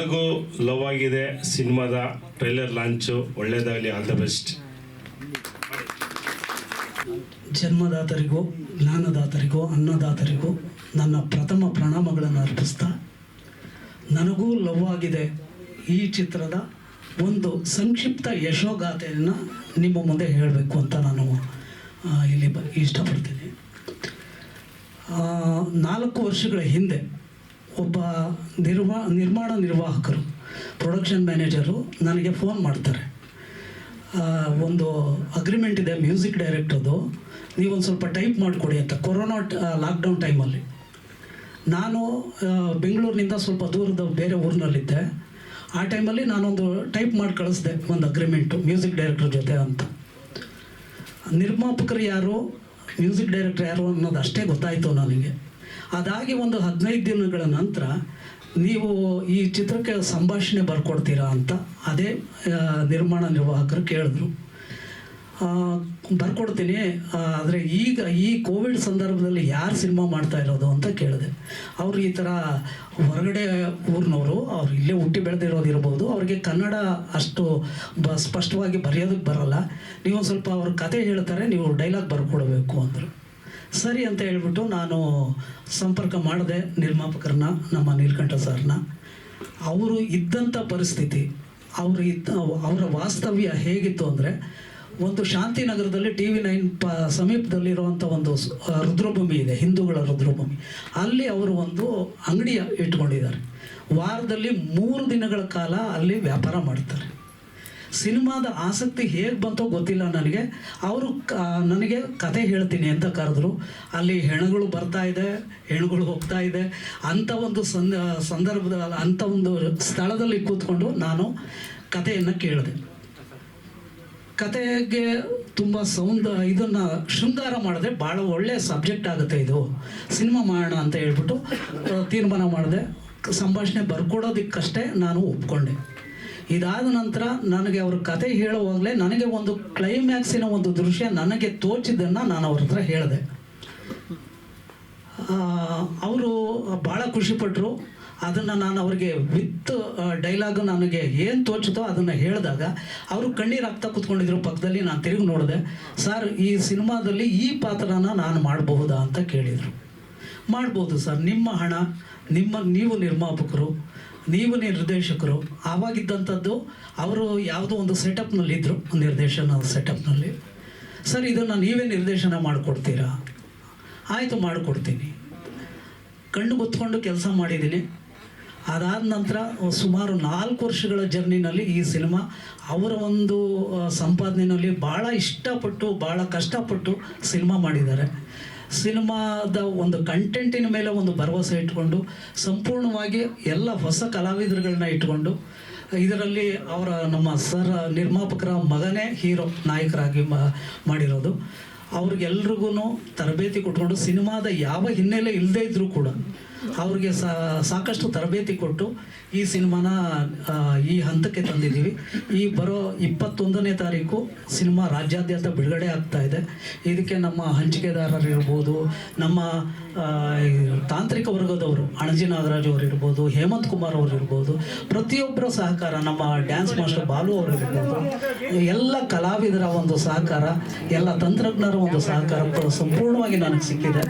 ನನಗೂ ಲವ್ ಆಗಿದೆ. ಸಿನಿಮಾದ ಟ್ರೈಲರ್ ಲಾಂಚು ಒಳ್ಳೇದಾಗಲಿ, ಆಲ್ ದ ಬೆಸ್ಟ್. ಜನ್ಮದಾತರಿಗೂ, ಜ್ಞಾನದಾತರಿಗೂ, ಅನ್ನದಾತರಿಗೂ ನನ್ನ ಪ್ರಥಮ ಪ್ರಣಾಮಗಳನ್ನು ಅರ್ಪಿಸ್ತಾ, ನನಗೂ ಲವ್ ಆಗಿದೆ. ಈ ಚಿತ್ರದ ಒಂದು ಸಂಕ್ಷಿಪ್ತ ಯಶೋಗಾಥೆಯನ್ನು ನಿಮ್ಮ ಮುಂದೆ ಹೇಳಬೇಕು ಅಂತ ನಾನು ಇಲ್ಲಿ ಬ, ಇಷ್ಟಪಡ್ತೀನಿ. ನಾಲ್ಕು ವರ್ಷಗಳ ಹಿಂದೆ ಒಬ್ಬ ನಿರ್ವಾ, ನಿರ್ಮಾಣ ನಿರ್ವಾಹಕರು ಪ್ರೊಡಕ್ಷನ್ ಮ್ಯಾನೇಜರು ನನಗೆ ಫೋನ್ ಮಾಡ್ತಾರೆ. ಒಂದು ಅಗ್ರಿಮೆಂಟ್ ಇದೆ ಮ್ಯೂಸಿಕ್ ಡೈರೆಕ್ಟರ್ದು ನೀವೊಂದು ಸ್ವಲ್ಪ ಟೈಪ್ ಮಾಡಿಕೊಡಿ ಅಂತ. ಕೊರೋನಾ ಲಾಕ್ಡೌನ್ ಟೈಮಲ್ಲಿ ನಾನು ಬೆಂಗಳೂರಿನಿಂದ ಸ್ವಲ್ಪ ದೂರದ ಬೇರೆ ಊರಿನಲ್ಲಿದ್ದೆ. ಆ ಟೈಮಲ್ಲಿ ನಾನೊಂದು ಟೈಪ್ ಮಾಡಿ ಕಳಿಸ್ದೆ, ಒಂದು ಅಗ್ರಿಮೆಂಟು ಮ್ಯೂಸಿಕ್ ಡೈರೆಕ್ಟರ್ ಜೊತೆ ಅಂತ. ನಿರ್ಮಾಪಕರು ಯಾರು ಮ್ಯೂಸಿಕ್ ಡೈರೆಕ್ಟರ್ ಯಾರು ಅನ್ನೋದು ಅಷ್ಟೇ ಗೊತ್ತಾಯಿತು ನನಗೆ. ಅದಾಗಿ ಒಂದು ಹದಿನೈದು ದಿನಗಳ ನಂತರ ನೀವು ಈ ಚಿತ್ರಕ್ಕೆ ಸಂಭಾಷಣೆ ಬರ್ಕೊಡ್ತೀರಾ ಅಂತ ಅದೇ ನಿರ್ಮಾಣ ನಿರ್ವಾಹಕರು ಕೇಳಿದ್ರು. ಬರ್ಕೊಡ್ತೀನಿ ಆದರೆ ಈಗ ಈ ಕೋವಿಡ್ ಸಂದರ್ಭದಲ್ಲಿ ಯಾರು ಸಿನಿಮಾ ಮಾಡ್ತಾ ಇರೋದು ಅಂತ ಕೇಳಿದೆ. ಅವರು ಈ ಥರ ಹೊರಗಡೆ ಊರಿನವರು, ಅವ್ರು ಇಲ್ಲೇ ಹುಟ್ಟಿ ಬೆಳೆದಿರೋದು ಇರ್ಬೋದು. ಅವ್ರಿಗೆ ಕನ್ನಡ ಅಷ್ಟು ಬ, ಸ್ಪಷ್ಟವಾಗಿ ಬರೆಯೋದಕ್ಕೆ ಬರೋಲ್ಲ. ನೀವು ಸ್ವಲ್ಪ ಅವ್ರ ಕತೆ ಹೇಳ್ತಾರೆ, ನೀವು ಡೈಲಾಗ್ ಬರ್ಕೊಡ್ಬೇಕು ಅಂದರು. ಸರಿ ಅಂತ ಹೇಳ್ಬಿಟ್ಟು ನಾನು ಸಂಪರ್ಕ ಮಾಡಿದೆ ನಿರ್ಮಾಪಕರನ್ನ, ನಮ್ಮ ನೀಲಕಂಠ ಸರ್ನ. ಅವರು ಇದ್ದಂಥ ಪರಿಸ್ಥಿತಿ, ಅವರು ಇದ್ದ, ಅವರ ವಾಸ್ತವ್ಯ ಹೇಗಿತ್ತು ಅಂದರೆ, ಒಂದು ಶಾಂತಿನಗರದಲ್ಲಿ ಟಿ ವಿ ನೈನ್ ಪ ಸಮೀಪದಲ್ಲಿರುವಂಥ ಒಂದು ರುದ್ರಭೂಮಿ ಇದೆ, ಹಿಂದೂಗಳ ರುದ್ರಭೂಮಿ. ಅಲ್ಲಿ ಅವರು ಒಂದು ಅಂಗಡಿಯ ಇಟ್ಕೊಂಡಿದ್ದಾರೆ. ವಾರದಲ್ಲಿ ಮೂರು ದಿನಗಳ ಕಾಲ ಅಲ್ಲಿ ವ್ಯಾಪಾರ ಮಾಡ್ತಾರೆ. ಸಿನಿಮಾದ ಆಸಕ್ತಿ ಹೇಗೆ ಬಂತೋ ಗೊತ್ತಿಲ್ಲ ನನಗೆ. ಅವರು ನನಗೆ ಕತೆ ಹೇಳ್ತೀನಿ ಅಂತ ಕರೆದ್ರು. ಅಲ್ಲಿ ಹೆಣಗಳು ಬರ್ತಾ ಇದೆ, ಹೆಣಗಳು ಹೋಗ್ತಾ ಇದೆ. ಅಂಥ ಒಂದು ಸಂದ, ಸಂದರ್ಭದ ಅಂಥ ಒಂದು ಸ್ಥಳದಲ್ಲಿ ಕೂತ್ಕೊಂಡು ನಾನು ಕಥೆಯನ್ನು ಕೇಳಿದೆ. ಕತೆಗೆ ತುಂಬ ಸೌಂದ, ಇದನ್ನು ಶೃಂಗಾರ ಮಾಡಿದ್ರೆ ಭಾಳ ಒಳ್ಳೆಯ ಸಬ್ಜೆಕ್ಟ್ ಆಗುತ್ತೆ ಇದು. ಸಿನಿಮಾ ಮಾಡೋಣ ಅಂತ ಹೇಳ್ಬಿಟ್ಟು, ತೀರ್ಮಾನ ಮಾಡಿದೆ. ಸಂಭಾಷಣೆ ಬರ್ಕೊಡೋದಕ್ಕಷ್ಟೇ ನಾನು ಒಪ್ಕೊಂಡೆ. ಇದಾದ ನಂತರ ನನಗೆ ಅವ್ರ ಕತೆ ಹೇಳುವಾಗಲೇ ನನಗೆ ಒಂದು ಕ್ಲೈಮ್ಯಾಕ್ಸಿನ ಒಂದು ದೃಶ್ಯ ನನಗೆ ತೋಚಿದ್ದನ್ನು ನಾನು ಅವ್ರ ಹತ್ರ ಹೇಳಿದೆ. ಅವರು ಭಾಳ ಖುಷಿಪಟ್ಟರು ಅದನ್ನು ನಾನು ಅವ್ರಿಗೆ ವಿತ್ ಡೈಲಾಗ್ ನನಗೆ ಏನು ತೋಚುತ್ತೋ ಅದನ್ನು ಹೇಳಿದಾಗ ಅವರು ಕಣ್ಣೀರು ಹಾಕ್ತಾ ಕೂತ್ಕೊಂಡಿದ್ರು ಪಕ್ಕದಲ್ಲಿ, ನಾನು ತಿರುಗಿ ನೋಡಿದೆ. ಸರ್, ಈ ಸಿನಿಮಾದಲ್ಲಿ ಈ ಪಾತ್ರನ ನಾನು ಮಾಡಬಹುದಾ? ಅಂತ ಕೇಳಿದರು. ಮಾಡ್ಬೋದು ಸರ್, ನಿಮ್ಮ ಹಣ ನಿಮ್ಮ, ನೀವು ನಿರ್ಮಾಪಕರು, ನೀವು ನಿರ್ದೇಶಕರು, ಆವಾಗಿದ್ದಂಥದ್ದು ಅವರು ಯಾವುದೋ ಒಂದು ಸೆಟಪ್ನಲ್ಲಿ ಇದ್ದರು ನಿರ್ದೇಶನ ಸೆಟಪ್ನಲ್ಲಿ ಸರ್, ಇದನ್ನು ನೀವೇ ನಿರ್ದೇಶನ ಮಾಡಿಕೊಡ್ತೀರಾ? ಆಯಿತು, ಮಾಡಿಕೊಡ್ತೀನಿ. ಕಣ್ಣು ಗೊತ್ಕೊಂಡು ಕೆಲಸ ಮಾಡಿದ್ದೀನಿ. ಅದಾದ ನಂತರ ಸುಮಾರು ನಾಲ್ಕು ವರ್ಷಗಳ ಜರ್ನಿನಲ್ಲಿ ಈ ಸಿನಿಮಾ ಅವರ ಒಂದು ಸಂಪಾದನೆಯಲ್ಲಿ ಭಾಳ ಇಷ್ಟಪಟ್ಟು ಭಾಳ ಕಷ್ಟಪಟ್ಟು ಸಿನಿಮಾ ಮಾಡಿದ್ದಾರೆ. ಸಿನಿಮಾದ ಒಂದು ಕಂಟೆಂಟಿನ ಮೇಲೆ ಒಂದು ಭರವಸೆ ಇಟ್ಕೊಂಡು ಸಂಪೂರ್ಣವಾಗಿ ಎಲ್ಲ ಹೊಸ ಕಲಾವಿದರುಗಳನ್ನ ಇಟ್ಕೊಂಡು ಇದರಲ್ಲಿ ಅವರ ನಮ್ಮ ಸರ್ ನಿರ್ಮಾಪಕರ ಮಗನೇ ಹೀರೋ ನಾಯಕರಾಗಿ ಮಾಡಿರೋದು. ಅವ್ರಿಗೆಲ್ರಿಗೂ ತರಬೇತಿ ಕೊಟ್ಕೊಂಡು ಸಿನಿಮಾದ ಯಾವ ಹಿನ್ನೆಲೆ ಇಲ್ಲದೇ ಇದ್ದರೂ ಕೂಡ ಅವ್ರಿಗೆ ಸಾಕಷ್ಟು ತರಬೇತಿ ಕೊಟ್ಟು ಈ ಸಿನಿಮಾನ ಈ ಹಂತಕ್ಕೆ ತಂದಿದ್ದೀವಿ. ಈ ಬರೋ ಇಪ್ಪತ್ತೊಂದನೇ ತಾರೀಕು ಸಿನಿಮಾ ರಾಜ್ಯಾದ್ಯಂತ ಬಿಡುಗಡೆ ಆಗ್ತಾ ಇದೆ. ಇದಕ್ಕೆ ನಮ್ಮ ಹಂಚಿಕೆದಾರರು ಇರ್ಬೋದು, ನಮ್ಮ ತಾಂತ್ರಿಕ ವರ್ಗದವರು, ಅಣಜಿ ನಾಗರಾಜ್ ಅವರು ಇರ್ಬೋದು, ಹೇಮಂತ್ ಕುಮಾರ್ ಅವರು ಇರ್ಬೋದು, ಪ್ರತಿಯೊಬ್ಬರ ಸಹಕಾರ, ನಮ್ಮ ಡ್ಯಾನ್ಸ್ ಮಾಸ್ಟರ್ ಬಾಲು ಅವರು ಇರ್ಬೋದು, ಎಲ್ಲ ಕಲಾವಿದರ ಒಂದು ಸಹಕಾರ, ಎಲ್ಲ ತಂತ್ರಜ್ಞರ ಒಂದು ಸಹಕಾರ ಸಂಪೂರ್ಣವಾಗಿ ನನಗೆ ಸಿಕ್ಕಿದೆ.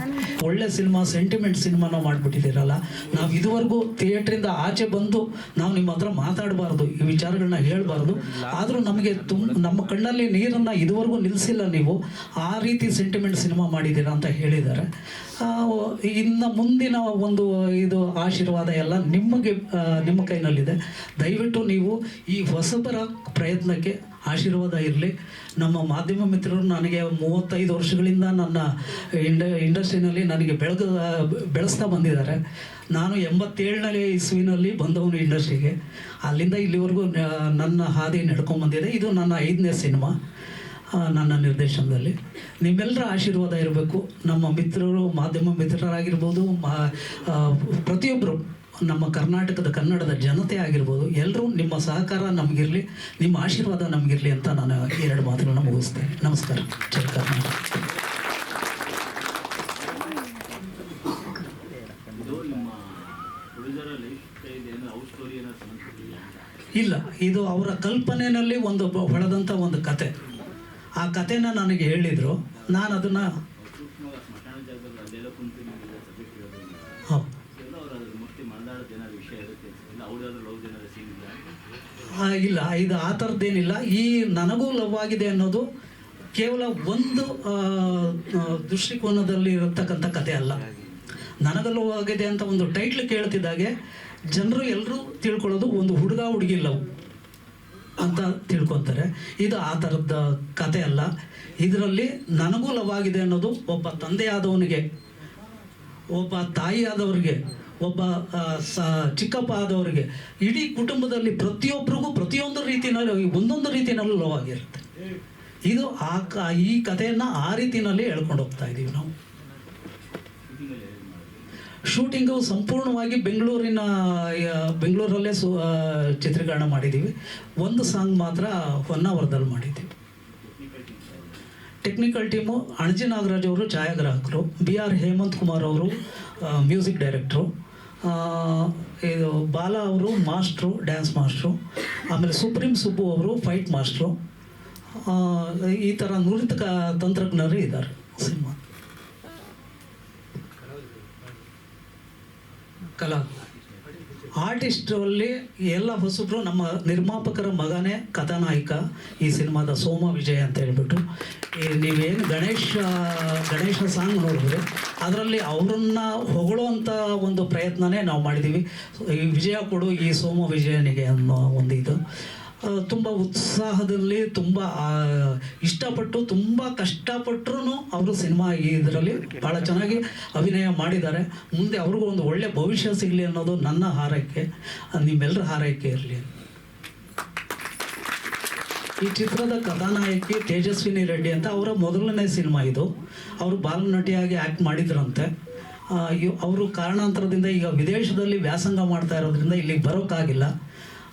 ಒಳ್ಳೆ ಸಿನಿಮಾ, ಸೆಂಟಿಮೆಂಟ್ ಸಿನಿಮಾನ ಮಾಡಿಬಿಟ್ಟಿದ್ದೀರಲ್ಲ ನಾವು ಇದುವರೆಗೂ ಥಿಯೇಟ್ರಿಂದ ಆಚೆ ಬಂದು ನಾವು ನಿಮ್ಮ ಹತ್ರ ಮಾತಾಡಬಾರ್ದು, ಈ ವಿಚಾರಗಳನ್ನ ಹೇಳಬಾರ್ದು. ಆದರೂ ನಮಗೆ ತುಂಬ ನಮ್ಮ ಕಣ್ಣಲ್ಲಿ ನೀರನ್ನು ಇದುವರೆಗೂ ನಿಲ್ಲಿಸಿಲ್ಲ ನೀವು. ಆ ರೀತಿ ಸೆಂಟಿಮೆಂಟ್ ಸಿನಿಮಾ ಮಾಡಿದ್ದೀರಾ ಅಂತ ಹೇಳಿದ್ದಾರೆ. ಇನ್ನು ಮುಂದಿನ ಒಂದು ಇದು ಆಶೀರ್ವಾದ ಎಲ್ಲ ನಿಮಗೆ ನಿಮ್ಮ ಕೈನಲ್ಲಿದೆ. ದಯವಿಟ್ಟು ನೀವು ಈ ಹೊಸಬರ ಪ್ರಯತ್ನಕ್ಕೆ ಆಶೀರ್ವಾದ ಇರಲಿ. ನಮ್ಮ ಮಾಧ್ಯಮ ಮಿತ್ರರು ನನಗೆ ಮೂವತ್ತೈದು ವರ್ಷಗಳಿಂದ ನನ್ನ ಇಂಡ, ಇಂಡಸ್ಟ್ರಿನಲ್ಲಿ ನನಗೆ ಬೆಳಗ, ಬೆಳೆಸ್ತಾ ಬಂದಿದ್ದಾರೆ. ನಾನು ಎಂಬತ್ತೇಳನೇ ಇಸ್ವಿನಲ್ಲಿ ಬಂದವನು ಇಂಡಸ್ಟ್ರಿಗೆ. ಅಲ್ಲಿಂದ ಇಲ್ಲಿವರೆಗೂ ನನ್ನ ಹಾದಿ ನಡ್ಕೊಂಡು ಬಂದಿದೆ. ಇದು ನನ್ನ ಐದನೇ ಸಿನಿಮಾ ನನ್ನ ನಿರ್ದೇಶನದಲ್ಲಿ. ನಿಮ್ಮೆಲ್ಲರ ಆಶೀರ್ವಾದ ಇರಬೇಕು. ನಮ್ಮ ಮಿತ್ರರು, ಮಾಧ್ಯಮ ಮಿತ್ರರಾಗಿರ್ಬೋದು, ಮಾ ಪ್ರತಿಯೊಬ್ಬರು ನಮ್ಮ ಕರ್ನಾಟಕದ ಕನ್ನಡದ ಜನತೆ ಆಗಿರ್ಬೋದು ಎಲ್ಲರೂ ನಿಮ್ಮ ಸಹಕಾರ ನಮಗಿರಲಿ, ನಿಮ್ಮ ಆಶೀರ್ವಾದ ನಮಗಿರಲಿ ಅಂತ ನಾನು ಎರಡು ಮಾತುಗಳನ್ನ ಮುಗಿಸ್ತೇನೆ. ನಮಸ್ಕಾರ. ಜೈ ಕರ್ನಾಟಕ ಇಲ್ಲ, ಇದು ಅವರ ಕಲ್ಪನೆಯಲ್ಲಿ ಒಂದು ಹೊಳೆದಂಥ ಒಂದು ಕತೆ. ಆ ಕತೆನ ನನಗೆ ಹೇಳಿದರು. ನಾನು ಅದನ್ನು ಸೂಕ್ಷ್ಮವಾಗಿ ಸ್ಮಶಾನ ಜಾಗದಲ್ಲಿ ಅಲ್ಲೆಲ್ಲ ಕುಂತು ನಿಮ್ಗೆಲ್ಲ ಸಬ್ಜೆಕ್ಟ್ ಇರೋದು ಹೌದು ಎಲ್ಲ ಅವ್ರ ಅದ್ರ ಮೂರ್ತಿ ಮಾತಾಡೋದು ಏನಾದ್ರು ವಿಷಯ ಇರುತ್ತೆ ಇಲ್ಲ, ಇದು ಆ ಥರದ್ದೇನಿಲ್ಲ ಈ ನನಗೂ ಲವ್ ಆಗಿದೆ ಅನ್ನೋದು ಕೇವಲ ಒಂದು ದೃಷ್ಟಿಕೋನದಲ್ಲಿ ಇರತಕ್ಕಂಥ ಕತೆ ಅಲ್ಲ. ನನಗೂ ಲವ್ ಆಗಿದೆ ಅಂತ ಒಂದು ಟೈಟ್ಲ್ ಕೇಳ್ತಿದ್ದಾಗೆ ಜನರು ಎಲ್ಲರೂ ತಿಳ್ಕೊಳ್ಳೋದು ಒಂದು ಹುಡುಗ ಹುಡುಗಿ ಲವ್ ಅಂತ ತಿಳ್ಕೊತಾರೆ. ಇದು ಆ ಥರದ ಕತೆ ಅಲ್ಲ. ಇದರಲ್ಲಿ ನನಗೂ ಲವ್ ಆಗಿದೆ ಅನ್ನೋದು ಒಬ್ಬ ತಂದೆಯಾದವನಿಗೆ, ಒಬ್ಬ ತಾಯಿಯಾದವ್ರಿಗೆ ಒಬ್ಬ ಸ, ಚಿಕ್ಕಪ್ಪ ಆದವರಿಗೆ ಇಡೀ ಕುಟುಂಬದಲ್ಲಿ ಪ್ರತಿಯೊಬ್ಬರಿಗೂ ಪ್ರತಿಯೊಂದು ರೀತಿಯಲ್ಲಿ, ಒಂದೊಂದು ರೀತಿಯಲ್ಲಿ ಲವ್ ಆಗಿರುತ್ತೆ ಇದು ಆ ಈ ಕಥೆಯನ್ನು ಆ ರೀತಿಯಲ್ಲಿ ಹೇಳ್ಕೊಂಡು ಹೋಗ್ತಾ ಇದ್ದೀವಿ ನಾವು. ಶೂಟಿಂಗು ಸಂಪೂರ್ಣವಾಗಿ ಬೆಂಗಳೂರಿನ ಬೆಂಗಳೂರಲ್ಲೇ ಸು ಚಿತ್ರೀಕರಣ ಮಾಡಿದ್ದೀವಿ. ಒಂದು ಸಾಂಗ್ ಮಾತ್ರ ಹೊನ್ನಾವರದಲ್ಲಿ ಮಾಡಿದ್ದೀವಿ. ಟೆಕ್ನಿಕಲ್ ಟೀಮ್ ಅಣಜಿ ನಾಗರಾಜ್ ಅವರು, ಛಾಯಾಗ್ರಾಹಕರು, ಬಿ ಆರ್ ಹೇಮಂತ್ ಕುಮಾರ್ ಅವರು ಮ್ಯೂಸಿಕ್ ಡೈರೆಕ್ಟ್ರು. ಇದು ಬಾಲ ಅವರು ಮಾಸ್ಟ್ರು, ಡ್ಯಾನ್ಸ್ ಮಾಸ್ಟ್ರು, ಆಮೇಲೆ ಸುಪ್ರೀಂ ಸುಬ್ಬು ಅವರು ಫೈಟ್ ಮಾಸ್ಟ್ರು. ಈ ಥರ ನುರಿತ ತಂತ್ರಜ್ಞರು ಇದ್ದಾರೆ ಸಿನಿಮಾ ಕಲಾ. ಆರ್ಟಿಸ್ಟಲ್ಲಿ ಎಲ್ಲ ಹೊಸಬ್ರು ನಮ್ಮ ನಿರ್ಮಾಪಕರ ಮಗನೇ ಕಥಾನಾಯಕ ಈ ಸಿನಿಮಾದ ಸೋಮ ವಿಜಯ ಅಂತ ಹೇಳ್ಬಿಟ್ಟು. ಈ ನೀವೇನು ಗಣೇಶ ಗಣೇಶ ಸಾಂಗ್ ನೋಡಿದ್ರೆ ಅದರಲ್ಲಿ ಅವರನ್ನ ಹೊಗಳುವಂಥ ಒಂದು ಪ್ರಯತ್ನನೇ ನಾವು ಮಾಡಿದ್ದೀವಿ ಈ ವಿಜಯ ಕೊಡು ಈ ಸೋಮ ವಿಜಯನಿಗೆ ಅನ್ನೋ ಒಂದು ಇದು. ತುಂಬ ಉತ್ಸಾಹದಲ್ಲಿ, ತುಂಬ ಇಷ್ಟಪಟ್ಟು, ತುಂಬ ಕಷ್ಟಪಟ್ಟರು ಅವರು ಸಿನಿಮಾ ಇದರಲ್ಲಿ ಭಾಳ ಚೆನ್ನಾಗಿ ಅಭಿನಯ ಮಾಡಿದ್ದಾರೆ. ಮುಂದೆ ಅವ್ರಿಗೂ ಒಂದು ಒಳ್ಳೆ ಭವಿಷ್ಯ ಸಿಗಲಿ ಅನ್ನೋದು ನನ್ನ ಹಾರೈಕೆ. ನಿಮ್ಮೆಲ್ಲರ ಹಾರೈಕೆ ಇರಲಿ. ಈ ಚಿತ್ರದ ಕಥಾನಾಯಕಿ ತೇಜಸ್ವಿನಿ ರೆಡ್ಡಿ ಅಂತ ಅವರ ಮೊದಲನೇ ಸಿನಿಮಾ ಇದು. ಅವರು ಬಾಲನಟಿಯಾಗಿ ಆ್ಯಕ್ಟ್ ಮಾಡಿದ್ರಂತೆ. ಅವರು ಕಾರಣಾಂತರದಿಂದ ಈಗ ವಿದೇಶದಲ್ಲಿ ವ್ಯಾಸಂಗ ಮಾಡ್ತಾ ಇರೋದ್ರಿಂದ ಇಲ್ಲಿಗೆ ಬರೋಕ್ಕಾಗಿಲ್ಲ.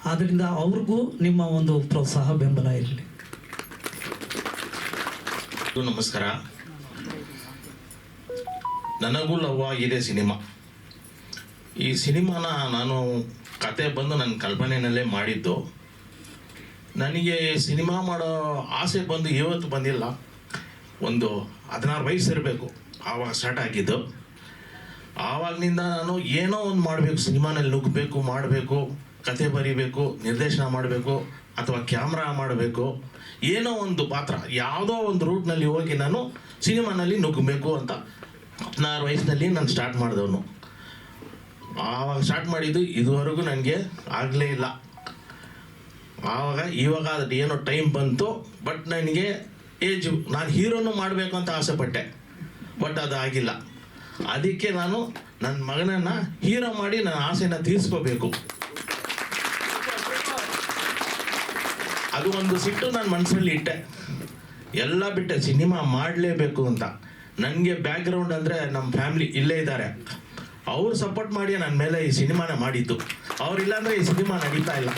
ಆದ್ದರಿಂದ ಅವ್ರಿಗೂ ನಿಮ್ಮ ಒಂದು ಪ್ರೋತ್ಸಾಹ, ಬೆಂಬಲ ಇರಲಿ. ನಮಸ್ಕಾರ. ನನಗೂ ಲವ್ ಆಗಿದೆ ಸಿನಿಮಾ. ಈ ಸಿನಿಮಾನ ನಾನು ಕತೆ ಬಂದು ನನ್ನ ಕಲ್ಪನೆಯಲ್ಲೇ ಮಾಡಿದ್ದು. ನನಗೆ ಸಿನಿಮಾ ಮಾಡೋ ಆಸೆ ಬಂದು ಇವತ್ತು ಬಂದಿಲ್ಲ. ಒಂದು ಹದಿನಾರು ವಯಸ್ಸು ಇರಬೇಕು. ಆವಾಗ ಸ್ಟಾರ್ಟ್ ಆಗಿದ್ದು. ಆವಾಗಲಿಂದ ನಾನು ಏನೋ ಒಂದು ಮಾಡಬೇಕು. ಸಿನಿಮಾನಲ್ಲಿ ನುಗ್ಗಬೇಕು, ಮಾಡಬೇಕು. ಕತೆ ಬರೀಬೇಕು, ನಿರ್ದೇಶನ ಮಾಡಬೇಕು, ಅಥವಾ ಕ್ಯಾಮ್ರಾ ಮಾಡಬೇಕು, ಏನೋ ಒಂದು ಪಾತ್ರ, ಯಾವುದೋ ಒಂದು ರೂಟ್ನಲ್ಲಿ ಹೋಗಿ ನಾನು ಸಿನಿಮಾನಲ್ಲಿ ನುಗ್ಗಬೇಕು ಅಂತ ಹದಿನಾರು ವಯಸ್ಸಿನಲ್ಲಿ ನಾನು ಸ್ಟಾರ್ಟ್ ಮಾಡಿದವನು. ಆವಾಗ ಸ್ಟಾರ್ಟ್ ಮಾಡಿದ್ದು ಇದುವರೆಗೂ ನನಗೆ ಆಗಲೇ ಇಲ್ಲ. ಆವಾಗ ಇವಾಗ ಅದು ಏನೋ ಟೈಮ್ ಬಂತು ಬಟ್ ನನಗೆ ಏಜ್ ನಾನು ಹೀರೋನು ಮಾಡಬೇಕು ಅಂತ ಆಸೆ ಪಟ್ಟೆ ಬಟ್ ಅದು ಆಗಿಲ್ಲ. ಅದಕ್ಕೆ ನಾನು ನನ್ನ ಮಗನನ್ನು ಹೀರೋ ಮಾಡಿ ನನ್ನ ಆಸೆನ ತೀರಿಸ್ಕೋಬೇಕು. ಅದು ಒಂದು ಸಿಟ್ಟು ನಾನು ಮನಸ್ಸಲ್ಲಿ ಇಟ್ಟೆ. ಎಲ್ಲ ಬಿಟ್ಟೆ, ಸಿನಿಮಾ ಮಾಡಲೇಬೇಕು ಅಂತ. ನನಗೆ ಬ್ಯಾಕ್ಗ್ರೌಂಡ್ ಅಂದರೆ ನಮ್ಮ ಫ್ಯಾಮ್ಲಿ ಇಲ್ಲೇ ಇದ್ದಾರೆ. ಅವ್ರು ಸಪೋರ್ಟ್ ಮಾಡಿ ನನ್ನ ಮೇಲೆ ಈ ಸಿನಿಮಾನ ಮಾಡಿದ್ದು. ಅವರಿಲ್ಲ ಅಂದರೆ ಈ ಸಿನಿಮಾ ನಡೀತಾ ಇಲ್ಲ.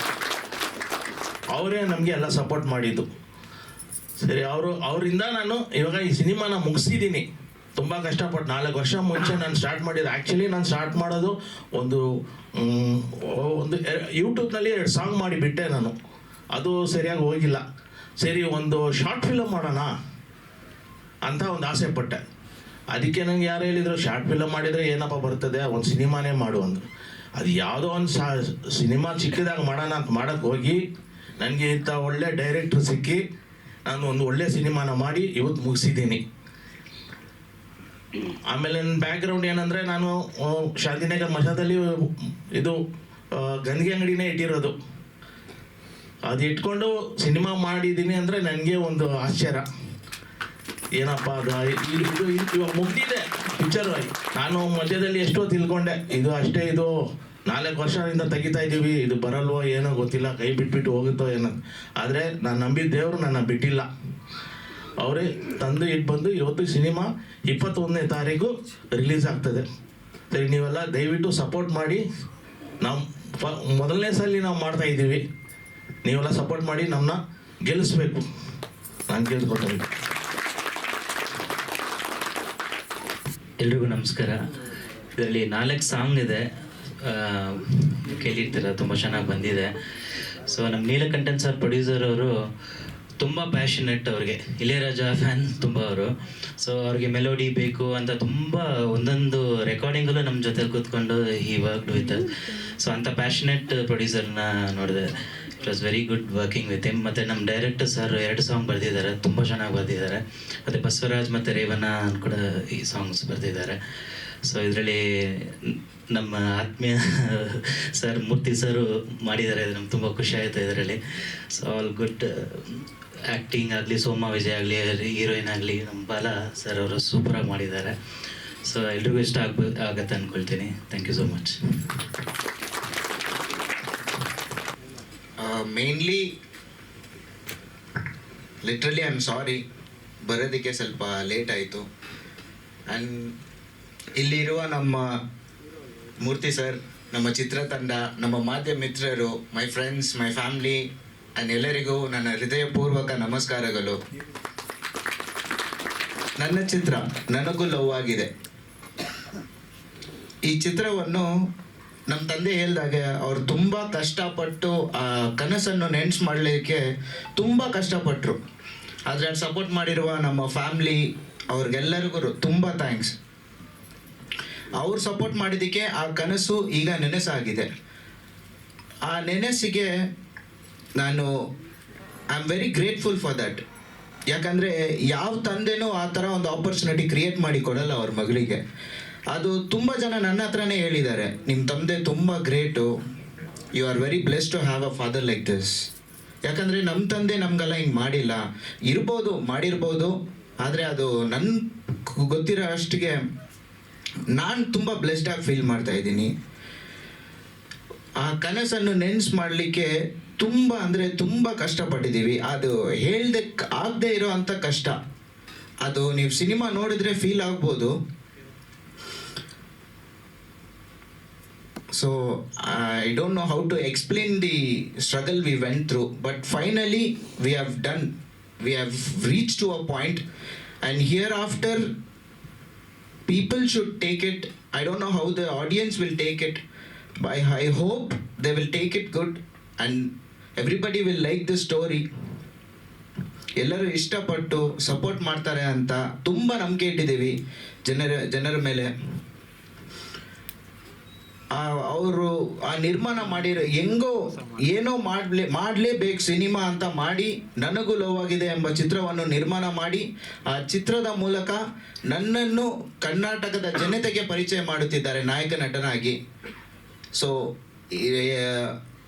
ಅವರೇ ನಮಗೆ ಎಲ್ಲ ಸಪೋರ್ಟ್ ಮಾಡಿದ್ದು. ಸರಿ, ಅವರು, ಅವರಿಂದ ನಾನು ಇವಾಗ ಈ ಸಿನಿಮಾನ ಮುಗಿಸಿದ್ದೀನಿ. ತುಂಬ ಕಷ್ಟಪಟ್ಟು ನಾಲ್ಕು ವರ್ಷ ಮುಂಚೆ ನಾನು ಸ್ಟಾರ್ಟ್ ಮಾಡಿದ್ದು. ಆ್ಯಕ್ಚುಲಿ ನಾನು ಸ್ಟಾರ್ಟ್ ಮಾಡೋದು ಒಂದು ಒಂದು ಯೂಟ್ಯೂಬ್ನಲ್ಲಿ ಎರಡು ಸಾಂಗ್ ಮಾಡಿಬಿಟ್ಟೆ ನಾನು. ಅದು ಸರಿಯಾಗಿ ಹೋಗಿಲ್ಲ. ಸರಿ, ಒಂದು ಶಾರ್ಟ್ ಫಿಲಮ್ ಮಾಡೋಣ ಅಂತ ಒಂದು ಆಸೆ ಪಟ್ಟೆ. ಅದಕ್ಕೆ ನಂಗೆ ಯಾರು ಹೇಳಿದರು ಶಾರ್ಟ್ ಫಿಲಮ್ ಮಾಡಿದರೆ ಏನಪ್ಪ ಬರ್ತದೆ? ಒಂದು ಸಿನಿಮಾನೇ ಮಾಡು ಅಂದರು. ಅದು ಯಾವುದೋ ಒಂದು ಸಾ, ಸಿನಿಮಾ ಚಿಕ್ಕದಾಗಿ ಮಾಡೋಣ ಅಂತ ಮಾಡೋಕ್ಕೆ ಹೋಗಿ, ನನಗೆ ಇಂಥ ಒಳ್ಳೆ ಡೈರೆಕ್ಟ್ರ್ ಸಿಕ್ಕಿ, ನಾನು ಒಂದು ಒಳ್ಳೆ ಸಿನಿಮಾನ ಮಾಡಿ ಇವತ್ತು ಮುಗಿಸಿದ್ದೀನಿ. ಆಮೇಲೆ ನನ್ನ ಬ್ಯಾಕ್ಗ್ರೌಂಡ್ ಏನಂದರೆ ನಾನು ಶಾಂತಿನಗರ್ ಮಠದಲ್ಲಿ ಇದು ಗಂದಿಗೆ ಅಂಗಡಿನೇ ಇಟ್ಟಿರೋದು. ಅದು ಇಟ್ಕೊಂಡು ಸಿನಿಮಾ ಮಾಡಿದ್ದೀನಿ ಅಂದರೆ ನನಗೆ ಒಂದು ಆಶ್ಚರ್ಯ. ಏನಪ್ಪ ಅದು? ಇದು ಇವಾಗ ಮುಗ್ದಿದೆ. ಪಿಕ್ಚರ್ ನಾನು ಮಧ್ಯದಲ್ಲಿ ಎಷ್ಟೋ ತಿಳ್ಕೊಂಡೆ. ಇದು ಅಷ್ಟೇ, ಇದು ನಾಲ್ಕು ವರ್ಷದಿಂದ ತೆಗಿತಾ ಇದ್ದೀವಿ ಇದು ಬರಲ್ವೋ, ಏನೋ ಗೊತ್ತಿಲ್ಲ. ಕೈ ಬಿಟ್ಬಿಟ್ಟು ಹೋಗುತ್ತೋ ಏನೋ. ಆದರೆ ನಾನು ನಂಬಿದ ದೇವರು ನನ್ನ ಬಿಟ್ಟಿಲ್ಲ. ಅವರೇ, ತಂದು ಇಟ್ಟು ಬಂದು ಇವತ್ತು ಸಿನಿಮಾ ಇಪ್ಪತ್ತೊಂದನೇ ತಾರೀಕು ರಿಲೀಸ್ ಆಗ್ತದೆ. ಸರಿ, ನೀವೆಲ್ಲ ದಯವಿಟ್ಟು ಸಪೋರ್ಟ್ ಮಾಡಿ. ನಾವು ಮೊದಲನೇ ಸಲ ನಾವು ಮಾಡ್ತಾ ಇದ್ದೀವಿ. ನೀವೆಲ್ಲ ಸಪೋರ್ಟ್ ಮಾಡಿ ನಮ್ಮನ್ನ ಗೆಲ್ಲಿಸ್ಬೇಕು. ನಾನು ಕೇಳ್ಕೊತೀನಿ ಎಲ್ರಿಗೂ ನಮಸ್ಕಾರ. ಇದರಲ್ಲಿ ನಾಲ್ಕು ಸಾಂಗ್ ಇದೆ. ಕೇಳಿರ್ತೀರ, ತುಂಬ ಚೆನ್ನಾಗಿ ಬಂದಿದೆ. ಸೊ ನಮ್ಮ ನೀಲಕಂಠನ್ ಸರ್ ಪ್ರೊಡ್ಯೂಸರ್ ಅವರು ತುಂಬ ಪ್ಯಾಷನೆಟ್ ಅವ್ರಿಗೆ. ಇಳೆಯರಾಜ ಫ್ಯಾನ್ ತುಂಬ ಅವರು. ಸೊ ಅವ್ರಿಗೆ ಮೆಲೋಡಿ ಬೇಕು ಅಂತ ತುಂಬ ಒಂದೊಂದು ರೆಕಾರ್ಡಿಂಗಲ್ಲೂ ನಮ್ಮ ಜೊತೆಲಿ ಕೂತ್ಕೊಂಡು ಈ ವರ್ಕ್ ವಿತ್ ಸೊ ಅಂಥ ಪ್ಯಾಷನೆಟ್ ಪ್ರೊಡ್ಯೂಸರ್ನ ನೋಡಿದೆ. It was very good working with him ಮತ್ತು ನಮ್ಮ ಡೈರೆಕ್ಟರ್ ಸರ್ ಎರಡು ಸಾಂಗ್ ಬರೆದಿದ್ದಾರೆ. ತುಂಬ ಚೆನ್ನಾಗಿ ಬರೆದಿದ್ದಾರೆ. ಮತ್ತು ಬಸವರಾಜ್ ಮತ್ತು ರೇವಣ್ಣ ಕೂಡ ಈ ಸಾಂಗ್ಸ್ ಬರೆದಿದ್ದಾರೆ. ಸೊ ಇದರಲ್ಲಿ ನಮ್ಮ ಆತ್ಮೀಯ ಸರ್ ಮೂರ್ತಿ ಸರ್ ಮಾಡಿದ್ದಾರೆ. ನಮ್ಗೆ ತುಂಬ ಖುಷಿ ಆಯಿತು ಇದರಲ್ಲಿ. ಸೊ ಆಲ್ ಗುಡ್ ಆ್ಯಕ್ಟಿಂಗ್ ಆಗಲಿ, ಸೋಮ ವಿಜಯ್ ಆಗಲಿ ಹೀರೋಯಿನ್ ಆಗಲಿ, ನಮ್ಮ ಬಾಲ ಸರ್ ಅವರು ಸೂಪರಾಗಿ ಮಾಡಿದ್ದಾರೆ. ಸೊ ಎಲ್ರಿಗೂ ಇಷ್ಟ ಆಗ್ಬೋ, ಆಗತ್ತೆ ಅಂದ್ಕೊಳ್ತೀನಿ thank you so much mainly literally I am sorry ಬರೋದಕ್ಕೆ ಸ್ವಲ್ಪ ಲೇಟ್ ಆಯಿತು. ಆ್ಯಂಡ್ ಇಲ್ಲಿರುವ ನಮ್ಮ ಮೂರ್ತಿ ಸರ್ ನಮ್ಮ ಚಿತ್ರತಂಡ ನಮ್ಮ ಮಾಧ್ಯಮ ಮಿತ್ರರು my friends my family and ಎಲ್ಲರಿಗೂ ನನ್ನ ಹೃದಯಪೂರ್ವಕ ನಮಸ್ಕಾರಗಳು. ನನ್ನ ಚಿತ್ರ ನನಗೂ ಲವ್ ಆಗಿದೆ. ಈ ಚಿತ್ರವನ್ನು ನಮ್ಮ ತಂದೆ ಹೇಳ್ದಾಗೆ ಅವ್ರು ತುಂಬ ಕಷ್ಟಪಟ್ಟು ಆ ಕನಸನ್ನು ನೆನ್ಸು ಮಾಡಲಿಕ್ಕೆ ತುಂಬ ಕಷ್ಟಪಟ್ಟರು ಅದ್ರಲ್ಲಿ ಸಪೋರ್ಟ್ ಮಾಡಿರುವ ನಮ್ಮ ಫ್ಯಾಮ್ಲಿ ಅವ್ರಿಗೆಲ್ಲರಿಗೂ ತುಂಬ ಥ್ಯಾಂಕ್ಸ್ ಅವ್ರು ಸಪೋರ್ಟ್ ಮಾಡಿದ್ದಕ್ಕೆ ಆ ಕನಸು ಈಗ ನೆನೆಸಾಗಿದೆ. ಆ ನೆನಸಿಗೆ ನಾನು I am very grateful for that ಯಾಕಂದರೆ ಯಾವ ತಂದೆನೂ ಆ ಥರ ಒಂದು ಆಪರ್ಚುನಿಟಿ ಕ್ರಿಯೇಟ್ ಮಾಡಿ ಕೊಡಲ್ಲ ಅವ್ರ ಮಗಳಿಗೆ. ಅದು ತುಂಬ ಜನ ನನ್ನ ಹತ್ರನೇ ಹೇಳಿದ್ದಾರೆ. ನಿಮ್ಮ ತಂದೆ ತುಂಬ great. You are very bless to have a father like this ಯಾಕಂದರೆ ನಮ್ಮ ತಂದೆ ನಮಗೆಲ್ಲ ಹಿಂಗೆ ಮಾಡಿಲ್ಲ. ಇರ್ಬೋದು, ಮಾಡಿರ್ಬೋದು, ಆದರೆ ಅದು ನನ್ನ ಗೊತ್ತಿರೋ ಅಷ್ಟಿಗೆ ನಾನು ತುಂಬ ಬ್ಲೆಸ್ಡಾಗಿ ಫೀಲ್ ಮಾಡ್ತಾ ಇದ್ದೀನಿ. ಆ ಕನಸನ್ನು ನೆನ್ಸ್ ಮಾಡಲಿಕ್ಕೆ ತುಂಬ ಅಂದರೆ ತುಂಬ ಕಷ್ಟಪಟ್ಟಿದ್ದೀವಿ. ಅದು ಹೇಳ್ದೆ ಆಗದೆ ಇರೋ ಅಂಥ ಕಷ್ಟ. ಅದು ನೀವು ಸಿನಿಮಾ ನೋಡಿದ್ರೆ ಫೀಲ್ ಆಗ್ಬೋದು. So I don't know how to explain the struggle we went through but finally we have done we have reach to a point and hereafter people should take it I don't know how the audience will take it by I hope they will take it good and everybody will like the story ಎಲ್ಲರೂ ಇಷ್ಟಪಟ್ಟು support ಮಾಡ್ತಾರೆ ಅಂತ ತುಂಬ ನಂಬಿಕೆ ಇಟ್ಟಿದ್ದೀವಿ ಜನರ ಜನರ ಮೇಲೆ. ಅವರು ಆ ನಿರ್ಮಾಣ ಮಾಡಿರೋ ಹೆಂಗೋ ಏನೋ ಮಾಡಲೇ, ಮಾಡಲೇಬೇಕು ಸಿನಿಮಾ ಅಂತ ಮಾಡಿ ನನಗೂ ಲೋವಾಗಿದೆ ಎಂಬ ಚಿತ್ರವನ್ನು ನಿರ್ಮಾಣ ಮಾಡಿ, ಆ ಚಿತ್ರದ ಮೂಲಕ ನನ್ನನ್ನು ಕರ್ನಾಟಕದ ಜನತೆಗೆ ಪರಿಚಯ ಮಾಡುತ್ತಿದ್ದಾರೆ ನಾಯಕ ನಟನಾಗಿ. ಸೊ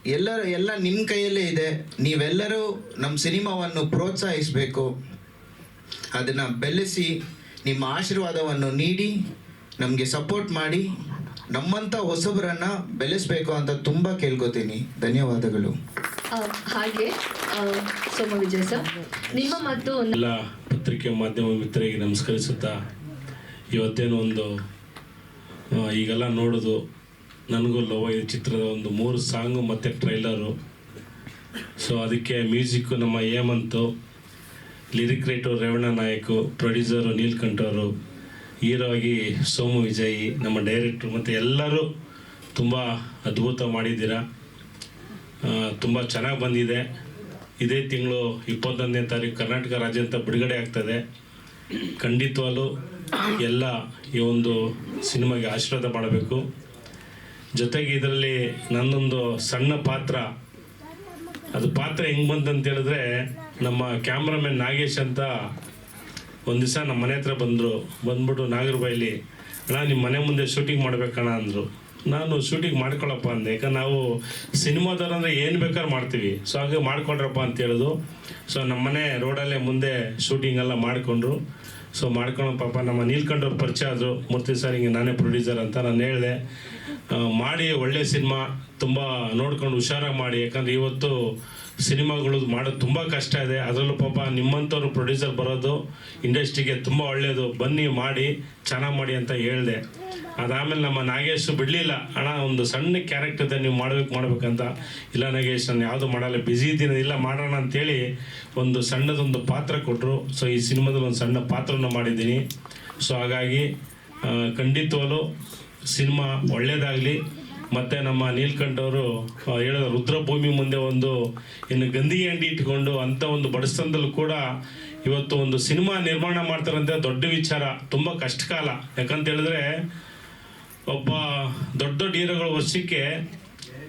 ಎಲ್ಲರ ಎಲ್ಲ ನಿಮ್ಮ ಕೈಯಲ್ಲೇ ಇದೆ. ನೀವೆಲ್ಲರೂ ನಮ್ಮ ಸಿನಿಮಾವನ್ನು ಪ್ರೋತ್ಸಾಹಿಸಬೇಕು. ಅದನ್ನು ಬೆಳೆಸಿ, ನಿಮ್ಮ ಆಶೀರ್ವಾದವನ್ನು ನೀಡಿ, ನಮಗೆ ಸಪೋರ್ಟ್ ಮಾಡಿ. ನಮ್ಮಂಥ ಹೊಸಬರನ್ನ ಬೆಳೆಸಬೇಕು ಅಂತ ತುಂಬಾ ಕೇಳ್ಕೊತೀನಿ. ಧನ್ಯವಾದಗಳು. ಹಾಗೆ ಆ, ಸೋಮ ವಿಜಯ್ ಸರ್ ನಿಮ್ಮ ಮತ್ತು ಎಲ್ಲ ಪತ್ರಿಕೆ ಮಾಧ್ಯಮ ಮಿತ್ರರಿಗೆ ನಮಸ್ಕರಿಸುತ್ತಾ ಇವತ್ತೇನು ಒಂದು ಈಗೆಲ್ಲ ನೋಡೋದು ನನಗೂ ಲವ್ ಈ ಚಿತ್ರದ ಒಂದು ಮೂರು ಸಾಂಗು ಮತ್ತು ಟ್ರೈಲರು ಸೊ ಅದಕ್ಕೆ ಮ್ಯೂಸಿಕ್ಕು ನಮ್ಮ Hemanth lyric writer Revanna Nayak producer Neelkanth ಅವರು ಹೀರೋ ಆಗಿ ಸೋಮು ವಿಜಯ್, ನಮ್ಮ ಡೈರೆಕ್ಟ್ರು ಮತ್ತು ಎಲ್ಲರೂ ತುಂಬ ಅದ್ಭುತ ಮಾಡಿದ್ದೀರಾ. ತುಂಬ ಚೆನ್ನಾಗಿ ಬಂದಿದೆ. ಇದೇ ತಿಂಗಳು ಇಪ್ಪತ್ತೊಂದನೇ ತಾರೀಕು ಕರ್ನಾಟಕ ರಾಜ್ಯಂತ ಬಿಡುಗಡೆ ಆಗ್ತದೆ. ಖಂಡಿತವಾಗಲೂ ಎಲ್ಲ ಈ ಒಂದು ಸಿನಿಮಾಗೆ ಆಶೀರ್ವಾದ ಮಾಡಬೇಕು. ಜೊತೆಗೆ ಇದರಲ್ಲಿ ನನ್ನೊಂದು ಸಣ್ಣ ಪಾತ್ರ. ಅದು ಪಾತ್ರ ಹೆಂಗೆ ಬಂತಂತ ಹೇಳಿದ್ರೆ ನಮ್ಮ ಕ್ಯಾಮ್ರಾಮನ್ ನಾಗೇಶ್ ಅಂತ ಒಂದು ದಿವಸ ನಮ್ಮ ಮನೆ ಹತ್ರ ಬಂದರು, ಬಂದ್ಬಿಟ್ಟು ನಾಗರಬಾಯಿಲಿ, ಅಣ್ಣ ನಿಮ್ಮ ಮನೆ ಮುಂದೆ ಶೂಟಿಂಗ್ ಮಾಡ್ಬೇಕಣ್ಣ ಅಂದರು. ನಾನು ಶೂಟಿಂಗ್ ಮಾಡ್ಕೊಳಪ್ಪ ಅಂದೆ. ಯಾಕಂದ್ರೆ ನಾವು ಸಿನಿಮಾದವ್ರು ಅಂದರೆ ಏನು ಬೇಕಾದ್ರೂ ಮಾಡ್ತೀವಿ. ಸೊ ಹಾಗೆ ಮಾಡ್ಕೊಂಡ್ರಪ್ಪ ಅಂತ ಹೇಳೋದು. ಸೊ ನಮ್ಮ ಮನೆ ರೋಡಲ್ಲೇ ಮುಂದೆ ಶೂಟಿಂಗ್ ಎಲ್ಲ ಮಾಡಿಕೊಂಡ್ರು. ಸೊ ಮಾಡ್ಕೊಂಡು ಪಾಪ. ನಮ್ಮ ನೀಲ್ಕಂಡ್ರವ್ರು ಪರಿಚಯ ಆದರು. ಮೂರ್ತಿ ಸರ್, ಹಿಂಗೆ ನಾನೇ ಪ್ರೊಡ್ಯೂಸರ್ ಅಂತ ನಾನು ಹೇಳಿದೆ. ಮಾಡಿ ಒಳ್ಳೆ ಸಿನಿಮಾ, ತುಂಬ ನೋಡ್ಕೊಂಡು ಹುಷಾರಾಗಿ ಮಾಡಿ. ಯಾಕಂದ್ರೆ ಇವತ್ತು ಸಿನಿಮಾಗಳು ಮಾಡೋದು ತುಂಬ ಕಷ್ಟ ಇದೆ. ಅದರಲ್ಲೂ ಪಾಪ ನಿಮ್ಮಂಥವ್ರು ಪ್ರೊಡ್ಯೂಸರ್ ಬರೋದು ಇಂಡಸ್ಟ್ರಿಗೆ ತುಂಬ ಒಳ್ಳೆಯದು ಬನ್ನಿ ಮಾಡಿ, ಚೆನ್ನಾಗಿ ಮಾಡಿ ಅಂತ ಹೇಳಿದೆ. ಅದಾದಮೇಲೆ ನಮ್ಮ ನಾಗೇಶ್ ಬಿಡಲಿಲ್ಲ. ಅಣ್ಣ, ಒಂದು ಸಣ್ಣ ಕ್ಯಾರೆಕ್ಟರ್ ಇದೆ, ನೀವು ಮಾಡ್ಬೇಕು, ಮಾಡ್ಬೇಕಂತ. ಇಲ್ಲ ನಾಗೇಶ್, ನಾನು ಯಾವುದು ಮಾಡಲ್ಲ. ಬ್ಯುಸಿ ಇದ್ದೀನಿ. ಇಲ್ಲ, ಮಾಡೋಣ ಅಂತೇಳಿ ಒಂದು ಸಣ್ಣದೊಂದು ಪಾತ್ರ ಕೊಟ್ಟರು ಸೊ ಈ ಸಿನಿಮಾದಲ್ಲಿ ಒಂದು ಸಣ್ಣ ಪಾತ್ರನ ಮಾಡಿದ್ದೀನಿ. ಸೊ ಹಾಗಾಗಿ ಖಂಡಿತವಾಗ್ಲೂ ಸಿನಿಮಾ ಒಳ್ಳೆಯದಾಗಲಿ ಮತ್ತು ನಮ್ಮ ನೀಲ್ಕಂಠವರು ಹೇಳಿದ ರುದ್ರಭೂಮಿ ಮುಂದೆ ಒಂದು, ಇನ್ನು ಗಂಧಿ ಅಂಡಿ ಇಟ್ಕೊಂಡು ಅಂಥ ಒಂದು ಬಡಸ್ತನದಲ್ಲೂ ಕೂಡ ಇವತ್ತು ಒಂದು ಸಿನಿಮಾ ನಿರ್ಮಾಣ ಮಾಡ್ತಾರಂತೆ, ದೊಡ್ಡ ವಿಚಾರ, ತುಂಬ ಕಷ್ಟಕಾಲ. ಯಾಕಂತ ಹೇಳಿದ್ರೆ, ಒಬ್ಬ ದೊಡ್ಡ ದೊಡ್ಡ ಹೀರೋಗಳು ವರ್ಷಕ್ಕೆ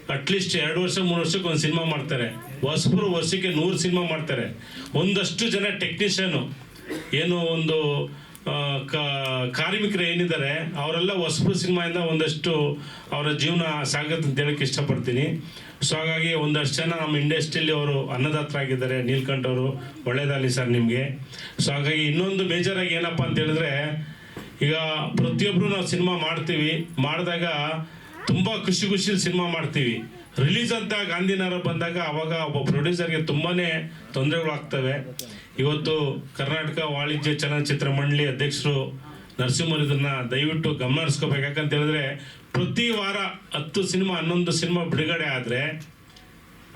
ಅಟ್ಲೀಸ್ಟ್ ಎರಡು ವರ್ಷ, ಮೂರು ವರ್ಷಕ್ಕೆ ಒಂದು ಸಿನಿಮಾ ಮಾಡ್ತಾರೆ. ಹೊಸಬರು ವರ್ಷಕ್ಕೆ ನೂರು ಸಿನಿಮಾ ಮಾಡ್ತಾರೆ. ಒಂದಷ್ಟು ಜನ ಟೆಕ್ನಿಷಿಯನು ಏನು ಒಂದು ಕಾರ್ಮಿಕರು ಏನಿದ್ದಾರೆ, ಅವರೆಲ್ಲ ಹೊಸಬ್ರು ಸಿನಿಮಾಯಿಂದ ಒಂದಷ್ಟು ಅವರ ಜೀವನ ಸಾಗತ್ತೆ ಅಂತ ಹೇಳಕ್ಕೆ ಇಷ್ಟಪಡ್ತೀನಿ. ಸೊ ಹಾಗಾಗಿ ಒಂದಷ್ಟು ಜನ ನಮ್ಮ ಇಂಡಸ್ಟ್ರಿಯಲ್ಲಿ ಅವರು ಅನ್ನದಾತರಾಗಿದ್ದಾರೆ ನೀಲ್ಕಂಠ ಅವರು, ಒಳ್ಳೇದಾಗಲಿ ಸರ್ ನಿಮಗೆ. ಸೊ ಹಾಗಾಗಿ ಇನ್ನೊಂದು ಬೇಜಾರಾಗಿ ಏನಪ್ಪ ಅಂತ ಹೇಳಿದ್ರೆ, ಈಗ ಪ್ರತಿಯೊಬ್ಬರು ನಾವು ಸಿನಿಮಾ ಮಾಡ್ತೀವಿ, ಮಾಡಿದಾಗ ತುಂಬ ಖುಷಿ ಖುಷಿಲಿ ಸಿನಿಮಾ ಮಾಡ್ತೀವಿ. ರಿಲೀಸ್ ಅಂತ ಗಾಂಧಿನಗರ ಬಂದಾಗ ಅವಾಗ ಒಬ್ಬ ಪ್ರೊಡ್ಯೂಸರ್ಗೆ ತುಂಬಾನೇ ತೊಂದರೆಗಳಾಗ್ತವೆ. ಇವತ್ತು ಕರ್ನಾಟಕ ವಾಣಿಜ್ಯ ಚಲನಚಿತ್ರ ಮಂಡಳಿ ಅಧ್ಯಕ್ಷರು ನರಸಿಂಹರು ಇದನ್ನ ದಯವಿಟ್ಟು ಗಮನ ಹರಿಸ್ಕೋಬೇಕು ಯಾಕಂತ ಹೇಳಿದ್ರೆ, ಪ್ರತಿ ವಾರ ಹತ್ತು ಸಿನಿಮಾ, ಹನ್ನೊಂದು ಸಿನಿಮಾ ಬಿಡುಗಡೆ ಆದರೆ